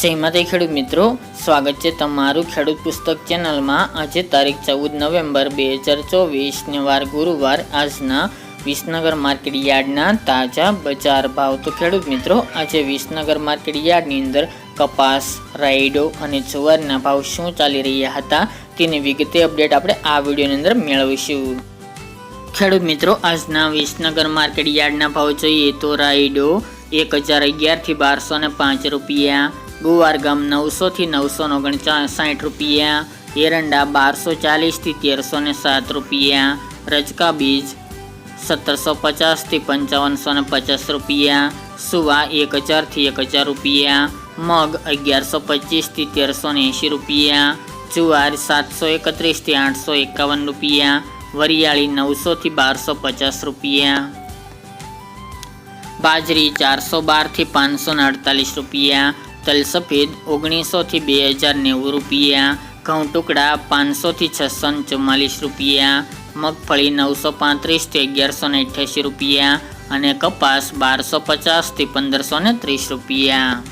જય ખેડૂત મિત્રો, સ્વાગત છે તમારું ખેડૂત પુસ્તક ચેનલમાં. આજે તારીખ ચૌદ નવેમ્બર બે હજાર ચોવીસને વાર ગુરુવાર આજના વિસનગર માર્કેટ યાર્ડના તાજા બજાર ભાવ. તો ખેડૂત મિત્રો, આજે વિસનગર માર્કેટ યાર્ડની અંદર કપાસ, રાયડો અને જુવારના ભાવ શું ચાલી રહ્યા હતા તેની વિગતે અપડેટ આપણે આ વિડીયોની અંદર મેળવીશું. ખેડૂત મિત્રો, આજના વિસનગર માર્કેટ યાર્ડના ભાવ જોઈએ તો રાયડો એક હજાર અગિયારથી બારસો ને પાંચ રૂપિયા ગુવાર ગામ નવસોથી નવસો ઓગણચાસ સાઠ રૂપિયા, એરંડા બારસો ચાલીસથી તેરસો ને સાત રૂપિયા, રજકા બીજ સત્તરસો પચાસથી પંચાવનસો ને પચાસ રૂપિયા, સુવા એક હજારથી એક હજાર રૂપિયા, મગ અગિયારસો પચીસથી તેરસો ને એંશી રૂપિયા, જુવાર સાતસો એકત્રીસથી આઠસો એકાવન રૂપિયા, વરિયાળી નવસોથી બારસો પચાસ રૂપિયા. બાજરી ચારસો બારથી પાંચસો ને અડતાલીસ રૂપિયા તલ સફેદ ઓગણીસોથી બે હજાર નેવું રૂપિયા, ઘઉં ટુકડા પાંચસોથી છસો ચુમ્માલીસ રૂપિયા, મગફળી નવસો પાંત્રીસથી અગિયારસો ને રૂપિયા અને કપાસ બારસો પચાસથી પંદરસો ને ત્રીસ રૂપિયા.